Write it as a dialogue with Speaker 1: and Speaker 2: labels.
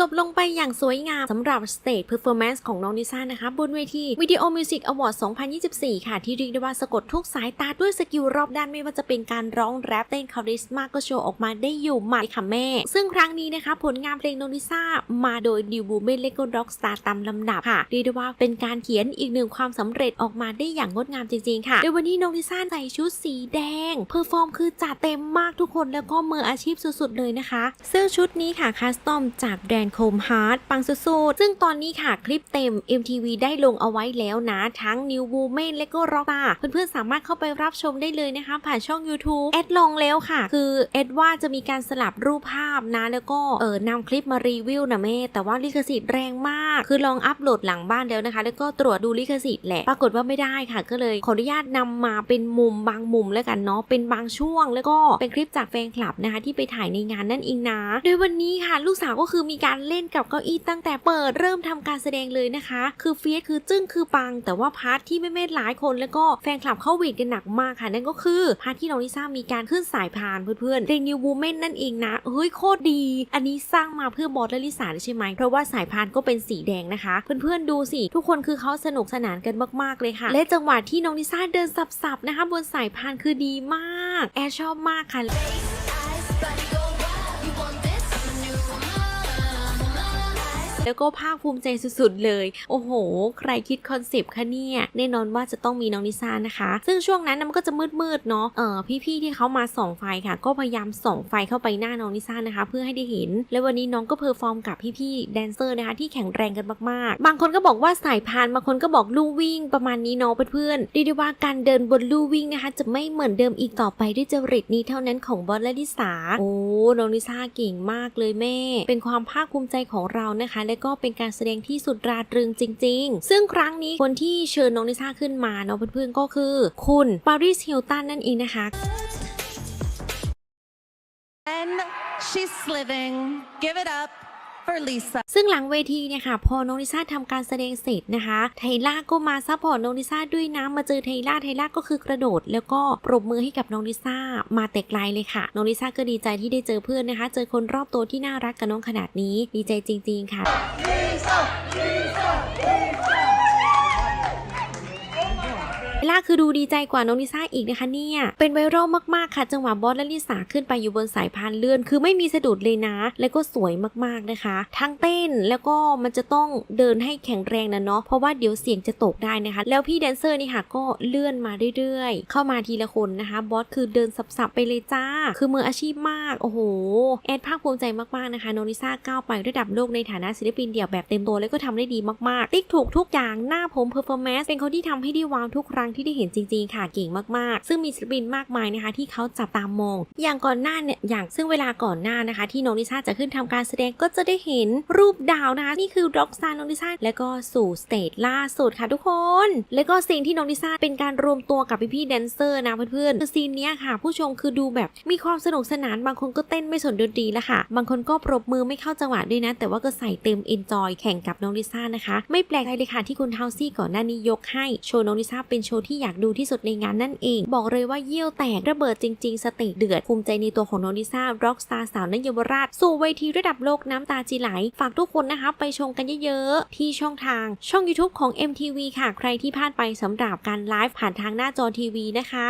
Speaker 1: จบลงไปอย่างสวยงามสำหรับ Stage Performance ของน้องลิซ่านะคะบนเวที Video Music Award 2024 ค่ะ ที่เรียกได้ว่าสะกดทุกสายตาด้วยสกิลรอบด้านไม่ว่าจะเป็นการร้องแรปเต้นคาริสมาก็โชว์ออกมาได้อยู่หมัดค่ะแม่ ซึ่งครั้งนี้นะคะ ผลงานเพลงน้องลิซ่ามาโดยดิวบูเมนเลโกร็อกสตาร์ตามลำดับค่ะเรียกได้ว่าเป็นการเขียนอีกหนึ่งความสำเร็จออกมาได้อย่างงดงามจริงๆค่ะโดยวันนี้น้องลิซ่าใส่ชุดสีแดงเพอร์ฟอร์มคือจัดเต็มมากทุกคนแล้วก็มืออาชีพสุดๆเลยนะคะ ซึ่งชุดนี้ค่ะคัสตอมจากแบรนด์โคมฮาร์ดปังสุดๆ ซึ่งตอนนี้ค่ะคลิปเต็ม MTV ได้ลงเอาไว้แล้วนะ ทั้ง New Woman และก็ Rock เพื่อนๆสามารถเข้าไปรับชมได้เลยนะคะ ผ่านช่อง YouTube แอดลงแล้วค่ะ คือแอดว่าจะมีการสลับรูปภาพนะ แล้วก็เออนำคลิปมารีวิวนะแม่ แต่ว่าลิขสิทธิ์แรงมาก คือลองอัปโหลดหลังบ้านแล้วนะคะ แล้วก็ตรวจดูลิขสิทธิ์แหละ ปรากฏว่าไม่ได้ค่ะ ก็เลยขออนุญาตนำมาเป็นมุมบางมุมแล้วกันเนาะ เป็นบางช่วง แล้วก็เป็นคลิปจากแฟนคลับนะคะที่ไปถ่ายในงานนั่นเองนะ โดยวันนี้ค่ะลูกสาวก็คือมีการเล่นกับเก้าอี้ตั้งแต่เปิดเริ่มทำการแสดงเลยนะคะ คือเฟียสคือจึ้งคือปัง แต่ว่าพาร์ทที่แม่ๆหลายคนแล้วก็แฟนคลับเข้าวีดกันหนักมากค่ะ นั่นก็คือพาร์ทที่น้องลิซ่ามีการขึ้นสายพานเพื่อนๆเรนิวบูเมนนั่นเองนะเฮ้ยโคตรดี อันนี้สร้างมาเพื่อบอสและลิซ่าใช่ไหมเพราะว่าสายพานก็เป็นสีแดงนะคะ เพื่อนๆดูสิทุกคนคือเขาสนุกสนานกันมากๆเลยค่ะ และจังหวะที่น้องลิซ่าเดินสับๆนะคะ บนสายพานคือดีมาก แอร์ชอบมากค่ะ แล้วก็ภาคภูมิใจสุดๆเลย โอ้โห ใครคิดคอนเซปต์คะเนี่ยแน่นอนว่าจะต้องมีน้องนิซ่านะคะ ซึ่งช่วงนั้นนะมันก็จะมืดๆเนาะเออพี่ๆที่เขามาส่องไฟค่ะ ก็พยายามส่องไฟเข้าไปหน้าน้องนิซ่านะคะ เพื่อให้ได้เห็น และวันนี้น้องก็เพอร์ฟอร์มกับพี่ๆแดนเซอร์นะคะที่แข็งแรงกันมากๆ บางคนก็บอกว่าสายพานบางคนก็บอกลู่วิ่งประมาณนี้เนาะเพื่อนๆเรียกได้ว่าการเดินบนลู่วิ่งนะคะ จะไม่เหมือนเดิมอีกต่อไปด้วยจริตนี้เท่านั้นของบอสและลิสาโอ้น้องลิซ่าเก่งมากเลยแม่ เป็นความภาคภูมิใจของเรานะคะและก็เป็นการแสดงที่สุดราตรึงจริง ๆ ซึ่งครั้งนี้คนที่เชิญน้องลิซ่าขึ้นมาเนาะเพื่อนๆก็คือ คุณปาริสฮิลตันนั่นเองนะคะ
Speaker 2: And she's sliving. Give it up for Lisa.
Speaker 1: ซึ่งหลังเวทีเนี่ยค่ะ พอน้องลิซ่าทำการแสดงเสร็จนะคะ ไทล่าก็มาซัพพอร์ตน้องลิซ่าด้วยนะมาเจอไทล่าไทล่าก็คือกระโดด แล้วก็ปรบมือให้กับน้องลิซ่ามาแต่ไกลเลยค่ะ น้องลิซ่าก็ดีใจที่ได้เจอเพื่อนนะคะ เจอคนรอบตัวที่น่ารักกับน้องขนาดนี้ ดีใจจริง ๆ ค่ะเบล ล่าคือดูดีใจกว่าน้องลิซ่าอีกนะคะเนี่ย เป็นไวรัลมากๆค่ะ จังหวะบอสและลิซ่าขึ้นไปอยู่บนสายพานเลื่อน คือไม่มีสะดุดเลยนะ แล้วก็สวยมากๆนะคะ ทั้งเต้นแล้วก็มันจะต้องเดินให้แข็งแรงนะเนาะ เพราะว่าเดี๋ยวเสียงจะตกได้นะคะ แล้วพี่แดนเซอร์นี่ค่ะก็เลื่อนมาเรื่อยๆ เข้ามาทีละคนนะคะ บอสคือเดินสับๆไปเลยจ้า คือมืออาชีพมาก โอ้โห แอดภาคภูมิใจมากๆนะคะน้องลิซ่าก้าวไประดับโลกในฐานะศิลปินเดี่ยวแบบเต็มตัวแล้วก็ทำได้ดีมากๆ ติ๊กถูกทุกอย่าง หน้าผมเพอร์ฟอร์แมนซ์เป็นคนที่ทำให้ได้ว้าวทุกครั้งที่ได้เห็นจริงๆค่ะเก่งมากๆ ซึ่งมีศิลปินมากมายนะคะ ที่เขาจับตามมอง อย่างก่อนหน้าเนี่ยอย่างซึ่งเวลาก่อนหน้านะคะ ที่น้องลิซ่าจะขึ้นทำการแสดงก็จะได้เห็นรูปดาวนะคะนี่คือร็อกซาน้องลิซ่าแล้วก็สู่สเตจล่าสุดค่ะทุกคน แล้วก็ซีนที่น้องลิซ่าเป็นการรวมตัวกับพี่ๆแดนเซอร์นะเพื่อนๆคือซีนเนี้ยค่ะ ผู้ชมคือดูแบบมีความสนุกสนานบางคนก็เต้นไม่สนดนตรีแล้วค่ะ บางคนก็ปรบมือไม่เข้าจังหวะด้วยนะ แต่ว่าก็ใส่เต็มเอนจอยแข่งกับน้องลิซ่านะคะ ไม่แปลกใจเลยค่ะที่คุณเฮาซี่ก่อนหน้านี้ยกให้โชว์น้องลิซ่าเป็นโชว์ที่อยากดูที่สุดในงานนั่นเอง บอกเลยว่าเยี่ยวแตกระเบิดจริง ๆ สเตจเดือดภูมิใจในตัวของโนนิซ่าร็อกสตาร์สาวนัเยวราช สู่เวทีระดับโลกน้ำตาจีไหล ฝากทุกคนนะคะไปชมกันเยอะๆ ที่ช่องทาง ช่อง YouTube ของ MTV ค่ะ ใครที่พลาดไปสำหรับการไลฟ์ผ่านทางหน้าจอทีวีนะคะ